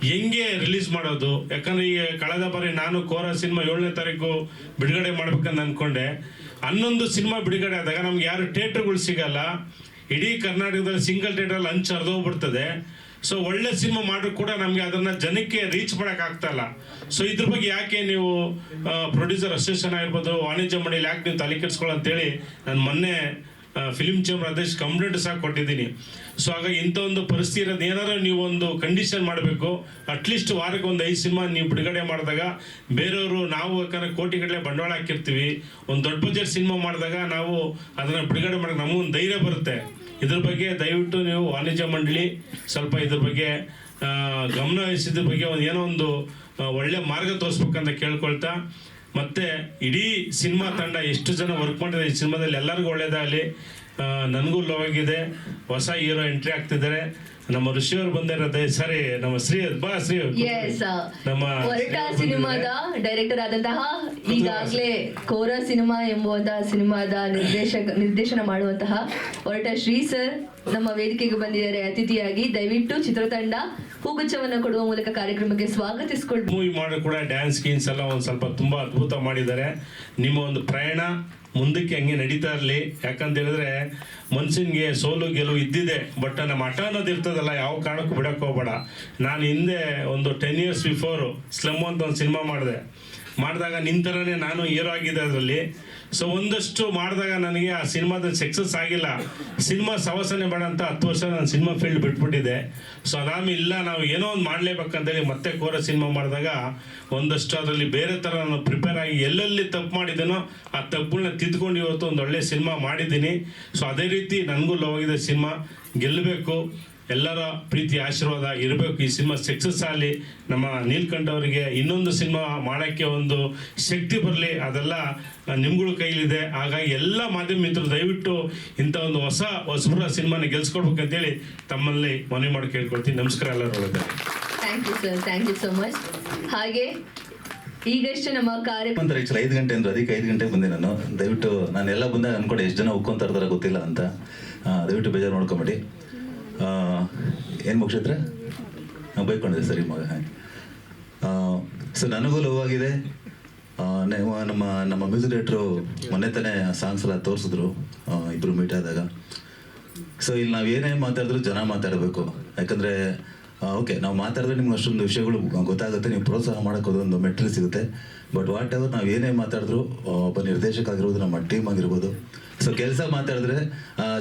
ಹೆಂಗೆ ರಿಲೀಸ್ ಮಾಡೋದು? ಯಾಕಂದ್ರೆ ಈಗ ಕಳೆದ ಬಾರಿ ನಾನು ಕೋರ ಸಿನಿಮಾ ಏಳನೇ ತಾರೀಕು ಬಿಡುಗಡೆ ಮಾಡ್ಬೇಕಂತ ಅನ್ಕೊಂಡೆ. ಹನ್ನೊಂದು ಸಿನಿಮಾ ಬಿಡುಗಡೆ ಆದಾಗ ನಮ್ಗೆ ಯಾರು ಥಿಯೇಟರ್ಗಳು ಸಿಗಲ್ಲ. ಇಡೀ ಕರ್ನಾಟಕದಲ್ಲಿ ಸಿಂಗಲ್ ಥಿಯೇಟರ್ ಹಂಚ್ ಹರಿದೋಗ್ಬಿಡ್ತದೆ. ಸೊ ಒಳ್ಳೆ ಸಿನಿಮಾ ಮಾಡಿದ್ರು ಕೂಡ ನಮಗೆ ಅದನ್ನ ಜನಕ್ಕೆ ರೀಚ್ ಮಾಡಕ್ ಆಗ್ತಾ ಇಲ್ಲ. ಸೊ ಇದ್ರ ಬಗ್ಗೆ ಯಾಕೆ ನೀವು ಪ್ರೊಡ್ಯೂಸರ್ ಅಸೋಸಿಯೇಷನ್ ಆಗಿರ್ಬೋದು, ವಾಣಿಜ್ಯ ಮಂಡಳಿ ಯಾಕೆ ನೀವು ತಲೆ ಕೆಡಿಸ್ಕೊಳ್ಳೋ ಅಂತೇಳಿ ನಾನು ಮೊನ್ನೆ ಫಿಲ್ಮ್ ಚೇಂಬರ್ ಅಧ್ಯಕ್ಷ ಕಂಪ್ಲೇಂಟ್ ಸಹ ಕೊಟ್ಟಿದ್ದೀನಿ. ಸೊ ಆಗ ಇಂಥ ಒಂದು ಪರಿಸ್ಥಿತಿ ಇರೋದು ಏನಾದ್ರು ನೀವು ಒಂದು ಕಂಡೀಷನ್ ಮಾಡಬೇಕು ಅಟ್ಲೀಸ್ಟ್ ವಾರಕ್ಕೆ ಒಂದು ಐದು ಸಿನಿಮಾ ನೀವು ಬಿಡುಗಡೆ ಮಾಡಿದಾಗ, ಬೇರೆಯವರು ನಾವು ಯಾಕಂದ್ರೆ ಕೋಟಿಗಟ್ಟಲೆ ಬಂಡವಾಳ ಹಾಕಿರ್ತೀವಿ. ಒಂದು ದೊಡ್ಡ ಬಜೆಟ್ ಸಿನಿಮಾ ಮಾಡಿದಾಗ ನಾವು ಅದನ್ನು ಬಿಡುಗಡೆ ಮಾಡೋಕೆ ನಮಗೊಂದು ಧೈರ್ಯ ಬರುತ್ತೆ. ಇದ್ರ ಬಗ್ಗೆ ದಯವಿಟ್ಟು ನೀವು ವಾಣಿಜ್ಯ ಮಂಡಳಿ ಸ್ವಲ್ಪ ಇದ್ರ ಬಗ್ಗೆ ಗಮನ ಬಗ್ಗೆ ಒಂದು ಏನೋ ಒಂದು ಒಳ್ಳೆ ಮಾರ್ಗ ತೋರಿಸ್ಬೇಕಂತ ಕೇಳ್ಕೊಳ್ತಾ, ಮತ್ತೆ ಇಡೀ ಸಿನಿಮಾ ತಂಡ ಎಷ್ಟು ಜನ ವರ್ಕ್ ಮಾಡಿದ್ದಾರೆ ಈ ಸಿನಿಮಾದಲ್ಲಿ ಎಲ್ಲರಿಗೂ ಒಳ್ಳೇದಾಗಲಿ. ನನಗೂ ಲವ್ ಆಗಿದೆ. ಹೊಸ ಹೀರೋ ಎಂಟ್ರಿ ಆಗ್ತಿದ್ದಾರೆ. ನಮ್ಮ ಋಷಿಯವರು ಬಂದಿರೋದೇ ಸರಿ ನಮ್ಮ ಶ್ರೀ ಬಾ ಶ್ರೀ ಎಸ್ ನಮ್ಮ ಹೊರಟ ಸಿನಿಮಾದ ಡೈರೆಕ್ಟರ್ ಆದಂತಹ ಈಗಾಗಲೇ ಕೋರ ಸಿನಿಮಾ ಎಂಬುವಂತಹ ಸಿನಿಮಾದ ನಿರ್ದೇಶಕ ನಿರ್ದೇಶನ ಮಾಡುವಂತಹ ಹೊರಟ ಶ್ರೀ ಸರ್ ನಮ್ಮ ವೇದಿಕೆಗೆ ಬಂದಿದ್ದಾರೆ. ಅತಿಥಿಯಾಗಿ ದಯವಿಟ್ಟು ಚಿತ್ರತಂಡ ಹೂಗುಚ್ಛವನ್ನು ಕೊಡುವ ಮೂಲಕ ಕಾರ್ಯಕ್ರಮಕ್ಕೆ ಸ್ವಾಗತಿಸಿಕೊಂಡು ಮೂವಿ ಮಾಡಿ ಕೂಡ ಡ್ಯಾನ್ಸ್ ಗೀನ್ಸ್ ಎಲ್ಲ ಒಂದು ಸ್ವಲ್ಪ ತುಂಬಾ ಅದ್ಭುತ ಮಾಡಿದ್ದಾರೆ. ನಿಮ್ಮ ಒಂದು ಪ್ರಯಾಣ ಮುಂದಕ್ಕೆ ಹಂಗೆ ನಡೀತಾ ಇರಲಿ. ಯಾಕಂತ ಹೇಳಿದ್ರೆ ಮನ್ಸಿನ್ಗೆ ಸೋಲು ಗೆಲುವು ಇದ್ದಿದೆ ಬಟ್ ನಮ್ಮ ಹಠ ಅನ್ನೋದು ಇರ್ತದಲ್ಲ, ಯಾವ ಕಾರಣಕ್ಕೂ ಬಿಡಕ್ಕೆ ಹೋಗ್ಬೇಡ. ನಾನು ಹಿಂದೆ ಒಂದು ಟೆನ್ ಇಯರ್ಸ್ ಬಿಫೋರು ಸ್ಲಮ್ ಅಂತ ಒಂದು ಸಿನಿಮಾ ಮಾಡಿದೆ. ಮಾಡಿದಾಗ ನಿಂತರನೇ ನಾನು ಹೀರೋ ಆಗಿದ್ದೆ ಅದರಲ್ಲಿ. ಸೊ ಒಂದಷ್ಟು ಮಾಡಿದಾಗ ನನಗೆ ಆ ಸಿನಿಮಾದಲ್ಲಿ ಸಕ್ಸಸ್ ಆಗಿಲ್ಲ. ಸಿನಿಮಾ ಸವಸನೆ ಬೇಡ ಅಂತ ಹತ್ತು ವರ್ಷ ನಾನು ಸಿನಿಮಾ ಫೀಲ್ಡ್ ಬಿಟ್ಬಿಟ್ಟಿದೆ ಸೊ ಅದಾಮಿ ಇಲ್ಲ, ನಾವು ಏನೋ ಒಂದು ಮಾಡಲೇಬೇಕಂತೇಳಿ ಮತ್ತೆ ಕೋರ ಸಿನಿಮಾ ಮಾಡಿದಾಗ ಒಂದಷ್ಟು ಅದರಲ್ಲಿ ಬೇರೆ ಥರ ನಾನು ಪ್ರಿಪೇರ್ ಆಗಿ ಎಲ್ಲೆಲ್ಲಿ ತಪ್ಪು ಮಾಡಿದ್ದೇನೋ ಆ ತಪ್ಪುಗಳನ್ನ ತಿದ್ಕೊಂಡು ಇವತ್ತು ಒಂದು ಒಳ್ಳೆ ಸಿನಿಮಾ ಮಾಡಿದ್ದೀನಿ. ಸೊ ಅದೇ ರೀತಿ ನನಗೂ ಲವ್ ಆಗಿದೆ ಸಿನಿಮಾ. ಗೆಲ್ಲಬೇಕು. ಎಲ್ಲರ ಪ್ರೀತಿ ಆಶೀರ್ವಾದ ಇರಬೇಕು. ಈ ಸಿನಿಮಾ ಸಕ್ಸಸ್ ಆಗಲಿ ನಮ್ಮ ನೀಲ್ಕಂಠ ಅವರಿಗೆ ಇನ್ನೊಂದು ಸಿನಿಮಾ ಮಾಡೋಕ್ಕೆ ಒಂದು ಶಕ್ತಿ ಬರಲಿ ಅದೆಲ್ಲ ನಿಮ್ಗಳ ಕೈಲಿದೆ. ಹಾಗಾಗಿ ಎಲ್ಲ ಮಾಧ್ಯಮ ಮಿತ್ರರು ದಯವಿಟ್ಟು ಇಂಥ ಒಂದು ಹೊಸ ಹೊಸಬರ ಸಿನಿಮಾನ ಗೆಲ್ಸ್ಕೊಡ್ಬೇಕಂತೇಳಿ ತಮ್ಮಲ್ಲಿ ಮನವಿ ಮಾಡಿ ಕೇಳ್ಕೊಳ್ತೀನಿ. ನಮಸ್ಕಾರ ಎಲ್ಲರೂ thank you sir thank you so much ಹಾಗೆ ಈಗಷ್ಟೇ ನಮ್ಮ ಕಾರ್ಯ ಅಂದ್ರೆ ಆಕ್ಚುಲಿ ಐದು ಗಂಟೆ ಅಂದ್ರೆ ಅದಕ್ಕೆ ಐದು ಗಂಟೆಗೆ ಬಂದೆ ನಾನು. ದಯವಿಟ್ಟು ನಾನು ಎಲ್ಲ ಬಂದಾಗ ಅನ್ಕೊಂಡೆ ಎಷ್ಟು ಜನ ಉಕ್ಕೊಂತ ಇರ್ತಾರೆ ಗೊತ್ತಿಲ್ಲ ಅಂತ. ದಯವಿಟ್ಟು ಬೇಜಾರು ಮಾಡ್ಕೊಂಬೇಡಿ ಏನು ಮುಗಿಸಿದ್ರೆ ಬೈಕೊಂಡಿದೆ ಸರಿ ಮಗ ಸೊ ನನಗೂ ಲವ್ ಆಗಿದೆ. ನಮ್ಮ ನಮ್ಮ ಮ್ಯೂಸಿಕ್ ಡೈರೆಕ್ಟ್ರು ಮೊನ್ನೆ ತಾನೇ ಸಾಂಗ್ಸ್ ಎಲ್ಲ ತೋರಿಸಿದ್ರು ಇಬ್ಬರು ಮೀಟ್ ಆದಾಗ. ಸೊ ಇಲ್ಲಿ ನಾವು ಏನೇ ಮಾತಾಡಿದ್ರು ಜನ ಮಾತಾಡಬೇಕು. ಯಾಕಂದ್ರೆ ಓಕೆ ನಾವು ಮಾತಾಡಿದ್ರೆ ನಿಮ್ಗೆ ಅಷ್ಟೊಂದು ವಿಷಯಗಳು ಗೊತ್ತಾಗುತ್ತೆ ನೀವು ಪ್ರೋತ್ಸಾಹ ಮಾಡೋಕೆ ಅದೊಂದು ಮೆಟ್ರಿ ಸಿಗುತ್ತೆ. ಬಟ್ ವಾಟ್ ಎವರ್ ನಾವು ಏನೇ ಮಾತಾಡಿದ್ರು ಒಬ್ಬ ನಿರ್ದೇಶಕ ಆಗಿರ್ಬೋದು ನಮ್ಮ ಟೀಮ್ ಆಗಿರ್ಬೋದು. ಸೊ ಕೆಲಸ ಮಾತಾಡಿದ್ರೆ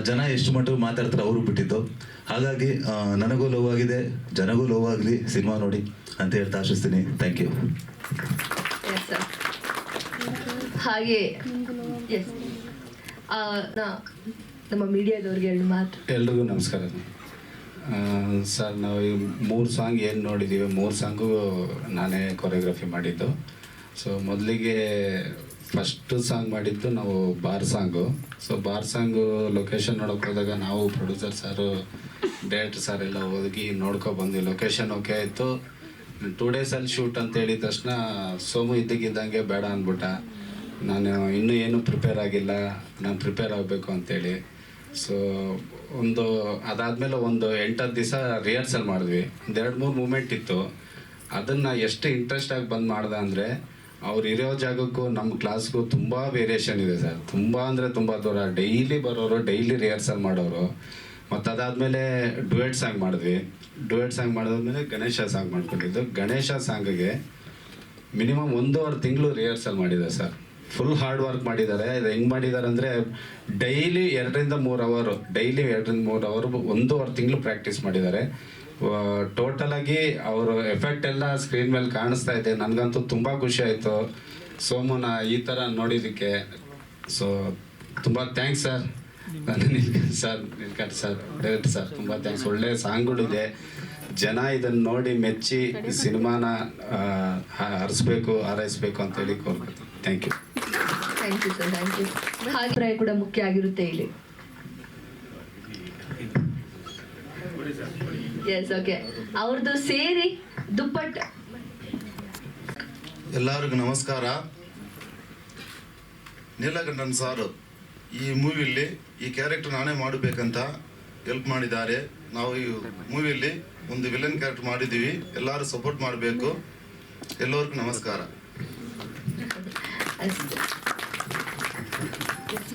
ಜನ ಎಷ್ಟು ಮಟ್ಟಿಗೆ ಮಾತಾಡ್ತಾರೆ ಅವರು ಬಿಟ್ಟಿದ್ದು. ಹಾಗಾಗಿ ನನಗೂ ಲವ್ ಆಗಿದೆ ಜನಗೂ ಲವ್ ಆಗಲಿ ಸಿನಿಮಾ ನೋಡಿ ಅಂತ ಹೇಳ್ತಾ ಆಶಿಸ್ತೀನಿ. Thank you. ಹಾಗೆ ಎಸ್ ನಮ್ಮ ಮೀಡಿಯಾದವ್ರಿಗೆ ಎರಡು ಮಾತು. ಎಲ್ರಿಗೂ ನಮಸ್ಕಾರ. ಸರ್, ನಾವು ಈ ಮೂರು ಸಾಂಗ್ ಏನು ನೋಡಿದ್ದೀವಿ ಮೂರು ಸಾಂಗು ನಾನೇ ಕೊರಿಯೋಗ್ರಫಿ ಮಾಡಿದ್ದು. ಸೊ ಮೊದಲಿಗೆ ಫಸ್ಟ್ ಸಾಂಗ್ ಮಾಡಿದ್ದು ನಾವು bar song so bar song location ನೋಡೋಕೆ ಹೋದಾಗ ನಾವು ಪ್ರೊಡ್ಯೂಸರ್ ಸಾರು ಡೈರೆಕ್ಟರ್ ಸರ್ ಎಲ್ಲ ಹೋಗಿ ನೋಡ್ಕೊ ಬಂದ್ವಿ. ಲೊಕೇಶನ್ ಓಕೆ ಆಯಿತು. ಟೂ ಡೇಸಲ್ಲಿ ಶೂಟ್ ಅಂತ ಹೇಳಿದ ತಕ್ಷಣ ಸೋಮು ಇದ್ದಕ್ಕಿದ್ದಂಗೆ ಬೇಡ ಅಂದ್ಬಿಟ್ಟ. ನಾನು ಇನ್ನೂ ಏನೂ ಪ್ರಿಪೇರ್ ಆಗಿಲ್ಲ. ನಾನು ಪ್ರಿಪೇರ್ ಆಗಬೇಕು ಅಂತೇಳಿ. ಸೊ ಒಂದು ಅದಾದಮೇಲೆ ಒಂದು ಎಂಟತ್ತು ದಿವಸ ರಿಹರ್ಸಲ್ ಮಾಡಿದ್ವಿ. ಒಂದು ಎರಡು ಮೂರು ಮೂಮೆಂಟ್ ಇತ್ತು. ಅದನ್ನು ಎಷ್ಟು ಇಂಟ್ರೆಸ್ಟಾಗಿ ಬಂದು ಮಾಡ್ದೆ ಅಂದರೆ, ಅವ್ರು ಇರೋ ಜಾಗಕ್ಕೂ ನಮ್ಮ ಕ್ಲಾಸ್ಗೂ ತುಂಬ ವೇರಿಯೇಷನ್ ಇದೆ ಸರ್. ತುಂಬ ಅಂದರೆ ತುಂಬ ದೂರ. ಡೈಲಿ ಬರೋರು ಡೈಲಿ ರಿಹರ್ಸಲ್ ಮಾಡೋರು. ಮತ್ತು ಅದಾದಮೇಲೆ ಡುಯೆಟ್ ಸಾಂಗ್ ಮಾಡಿದ್ವಿ. ಡುಯೆಟ್ ಸಾಂಗ್ ಮಾಡಿದ್ಮೇಲೆ ಗಣೇಶ ಸಾಂಗ್ ಮಾಡ್ಕೊಂಡಿದ್ದು. ಗಣೇಶ ಸಾಂಗಿಗೆ ಮಿನಿಮಮ್ ಒಂದೂವರೆ ತಿಂಗಳು ರಿಹರ್ಸಲ್ ಮಾಡಿದೆ ಸರ್. ಫುಲ್ ಹಾರ್ಡ್ ವರ್ಕ್ ಮಾಡಿದ್ದಾರೆ. ಇದು ಹೆಂಗೆ ಮಾಡಿದ್ದಾರೆ ಅಂದರೆ ಡೈಲಿ ಎರಡರಿಂದ ಮೂರು ಅವರು ಡೈಲಿ ಎರಡರಿಂದ ಮೂರು ಅವರು ಒಂದೂವರೆ ತಿಂಗಳು ಪ್ರಾಕ್ಟೀಸ್ ಮಾಡಿದ್ದಾರೆ. ಟೋಟಲ್ ಆಗಿ ಅವರು ಎಫೆಕ್ಟ್ ಎಲ್ಲ ಸ್ಕ್ರೀನ್ ಮೇಲೆ ಕಾಣಿಸ್ತಾ ಇದೆ. ನನಗಂತೂ ತುಂಬ ಖುಷಿ ಆಯಿತು. ಸೋಮುನ ಈ ಥರ ನೋಡಿದ್ದಕ್ಕೆ. ಸೊ ತುಂಬ thanks sir sir Neelkanth sir direct sir ತುಂಬ ಥ್ಯಾಂಕ್ಸ್ ಒಳ್ಳೆ ಸಾಂಗ್ಗಳಿದೆ ಜನ ಇದನ್ನು ನೋಡಿ ಮೆಚ್ಚಿ ಸಿನಿಮಾನ ಹರಿಸ್ಬೇಕು, ಹಾರೈಸ್ಬೇಕು ಅಂತ ಹೇಳಿ ಕೋರ್ಕೊತೀನಿ thank you thank you sir thank you ಅಭಿಪ್ರಾಯ ಕೂಡ ಮುಖ್ಯ ಆಗಿರುತ್ತೆ ಇಲ್ಲಿ ಎಸ್ ಓಕೆ ಅವ್ರದ್ದು ಸೇರಿ ದುಪ್ಪಟ್ಟ ಎಲ್ಲರಿಗೂ ನಮಸ್ಕಾರ ನೀಲಕಂಠನ್ ಸಾರು ಈ ಮೂವಿಯಲ್ಲಿ ಈ ಕ್ಯಾರೆಕ್ಟರ್ ನಾನೇ ಮಾಡಬೇಕಂತ ಹೆಲ್ಪ್ ಮಾಡಿದ್ದಾರೆ. ನಾವು ಈ ಮೂವಿಯಲ್ಲಿ ಒಂದು ವಿಲನ್ ಕ್ಯಾರೆಕ್ಟರ್ ಮಾಡಿದ್ದೀವಿ. ಎಲ್ಲರೂ ಸಪೋರ್ಟ್ ಮಾಡಬೇಕು. ಎಲ್ಲರಿಗೂ ನಮಸ್ಕಾರ